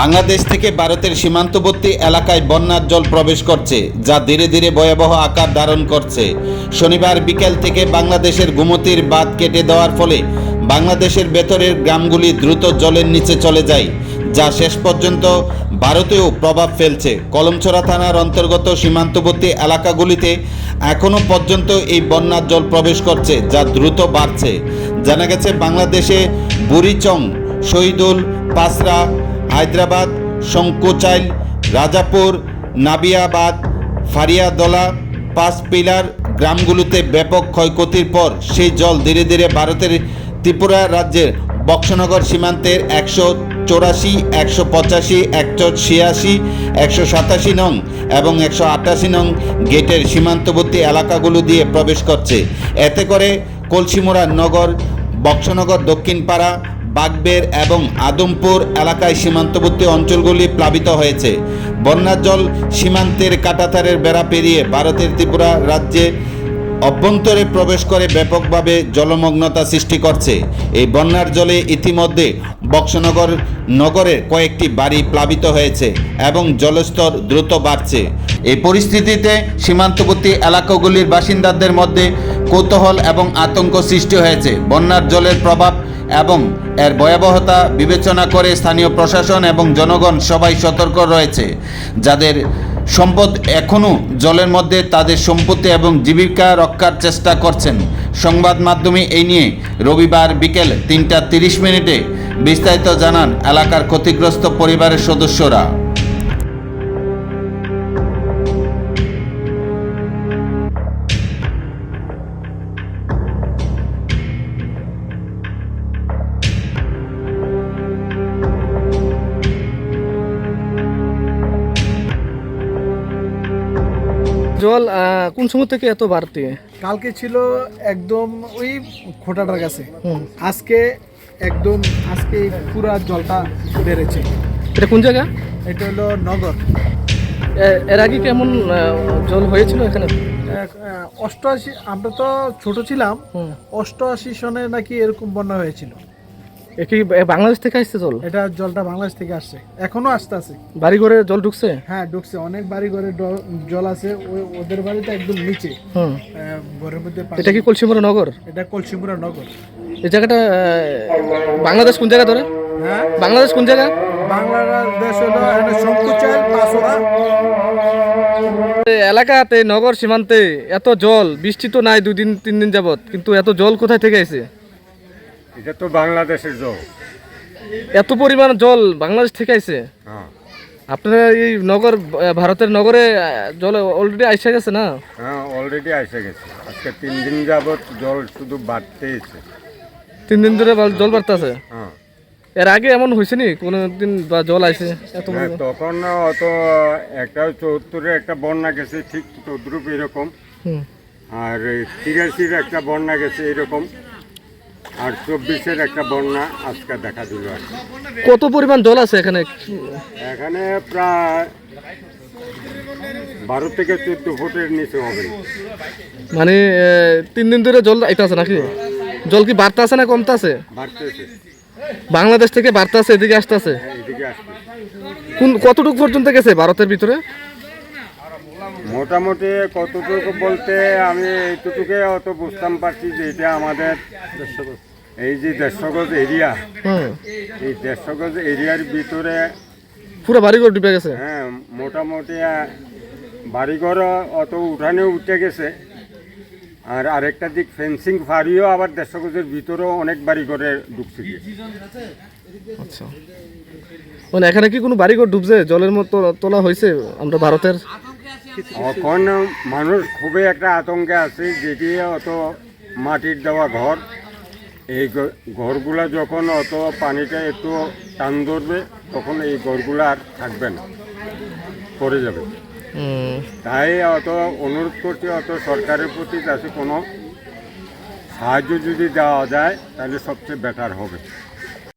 বাংলাদেশ থেকে ভারতের সীমান্তবর্তী এলাকায় বন্যার জল প্রবেশ করছে, যা ধীরে ধীরে ভয়াবহ আকার ধারণ করছে। শনিবার বিকেল থেকে বাংলাদেশের গুমতির বাঁধ কেটে দেওয়ার ফলে বাংলাদেশের ভেতরের গ্রামগুলি দ্রুত জলের নিচে চলে যায়, যা শেষ পর্যন্ত ভারতেও প্রভাব ফেলছে। কলমছড়া থানার অন্তর্গত সীমান্তবর্তী এলাকাগুলিতে এখনও পর্যন্ত এই বন্যার জল প্রবেশ করছে, যা দ্রুত বাড়ছে। জানা গেছে, বাংলাদেশে বুড়িচং, শহীদুল পাসরা হায়দ্রাবাদ, শঙ্কুচাইল, রাজাপুর, নাবিয়াবাদ, ফারিয়াদলা পাঁচ পিলার গ্রামগুলোতে ব্যাপক ক্ষয়ক্ষতির পর সেই জল ধীরে ধীরে ভারতের ত্রিপুরা রাজ্যের বক্সনগর সীমান্তের একশো চৌরাশি, একশো পঁচাশি, একশো ছিয়াশি, একশো সাতাশি নং এবং একশো আটাশি নং গেটের সীমান্তবর্তী এলাকাগুলো দিয়ে প্রবেশ করছে। এতে করে কলসিমোড়া নগর, বক্সনগর দক্ষিণপাড়া বাগবের এবং আদমপুর এলাকায় সীমান্তবর্তী অঞ্চলগুলি প্লাবিত হয়েছে। বন্যার জল সীমান্তের কাটাতারের বেড়া পেরিয়ে ভারতের ত্রিপুরা রাজ্যে অভ্যন্তরে প্রবেশ করে ব্যাপকভাবে জলমগ্নতা সৃষ্টি করছে। এই বন্যার জলে ইতিমধ্যে বক্সনগর নগরের কয়েকটি বাড়ি প্লাবিত হয়েছে এবং জলস্তর দ্রুত বাড়ছে। এই পরিস্থিতিতে সীমান্তবর্তী এলাকাগুলির বাসিন্দাদের মধ্যে কৌতূহল এবং আতঙ্ক সৃষ্টি হয়েছে। বন্যার জলের প্রভাব এবং এর ভয়াবহতা বিবেচনা করে স্থানীয় প্রশাসন এবং জনগণ সবাই সতর্ক রয়েছে। যাদের সম্পদ এখনও জলের মধ্যে, তাদের সম্পত্তি এবং জীবিকা রক্ষার চেষ্টা করছেন। সংবাদ মাধ্যমে এই নিয়ে রবিবার বিকেল তিনটা তিরিশ মিনিটে বিস্তারিত জানান এলাকার ক্ষতিগ্রস্ত পরিবারের সদস্যরা। জল কোন সময় থেকে এত বাড়তি? কালকে ছিল একদম ওই খোটাটার কাছে। আজকে একদম আজকে পুরা জলটা বেড়েছে। এটা কোন জায়গা? এটা হলো নগর। এর আগে কেমন জল হয়েছিল এখানে? অষ্টআশি আমরা তো ছোট ছিলাম। অষ্টআশি সনে নাকি এরকম বন্যা হয়েছিল। বাংলাদেশ থেকে আসছে জল? এটা জলটা বাংলাদেশ থেকে আসছে। এখনও আসতে আছে। বাড়ি ঘরে জল ঢুকছে? হ্যাঁ ঢুকছে। অনেক বাড়ি ঘরে জল আছে। ওদের বাড়িতে একদম নিচে। ঘরের মধ্যে এটা কি কলসিমুরা নগর? এটা কলসিমুরা নগর। এই জায়গাটা বাংলাদেশ কোন জায়গা ধরে? হ্যাঁ? বাংলাদেশ কোন জায়গা? বাংলাদেশ হলো শঙ্কুচাল এলাকাতে নগর সীমান্তে এত জল বৃষ্টি তো নাই দুদিন তিন দিন যাবত কিন্তু এত জল কোথায় থেকে আসে এটা তো বাংলাদেশের জল। এত পরিমাণ জল বাংলাদেশ থেকে আইছে? হ্যাঁ। আপনারা এই নগর ভারতের নগরে জল অলরেডি আইসে গেছে না? হ্যাঁ অলরেডি আইসে গেছে। আজকে তিন দিন যাবত জল শুধু বাড়তেইছে। তিন দিন ধরে জল বাড়তেছে? হ্যাঁ। এর আগে এমন হয়েছে নি? কোনো দিন বা জল আইছে এত তখন অত একটা চৌত্তরে একটা বন্যা গেছে ঠিক তদ্রুপ এরকম। আর তিরাশির একটা বন্যা গেছে এরকম। আর চব্বিশের একটা বন্যা আজকে দেখা দিল। আর কত পরিমাণ জল আছে এখানে? এখানে প্রায় বারো থেকে চোদ্দ ফুটের নিচে হবে। মানে তিন দিন ধরে জল আইতাছে নাকি? জল কি বাড়তে আছে না কমতে আছে? বাড়তেছে বাংলাদেশ থেকে বাড়তে আছে এদিকে আসতেছে হ্যাঁ, এদিকে কোন কতটুকু পর্যন্ত গেছে ভারতের ভিতরে? মোটামুটি কতটুকু বলতে আমি এইটুকুকে অত বুঝতাম পারছি যে এটা আমাদের এই যে দেড়শো গজ এরিয়া এই দেড়শো গজ এরিয়ার ভিতরে পুরো বাড়িঘর ডুবে গেছে? হ্যাঁ মোটামুটি বাড়িঘর অত উঠানে উঠে গেছে। আর আরেকটা দিক ফেন্সিং ফারিও আবার দেড়শো গজের ভিতরেও অনেক বাড়িঘরে গিয়ে। আচ্ছা। মানে এখানে কি কোনো বাড়িঘর ডুবছে জলের মতো তোলা হয়েছে আমরা ভারতের? এখন মানুষ খুবই একটা আতঙ্কে আছে যেটি অত মাটির দেওয়া ঘর। এই ঘরগুলা যখন অত পানিটা একটু টান ধরবে তখন এই ঘরগুলা আর থাকবে না পড়ে যাবে। তাই অত অনুরোধ করছি অত সরকারের প্রতি যাতে কোনো সাহায্য যদি দেওয়া যায় তাহলে সবচেয়ে বেটার হবে।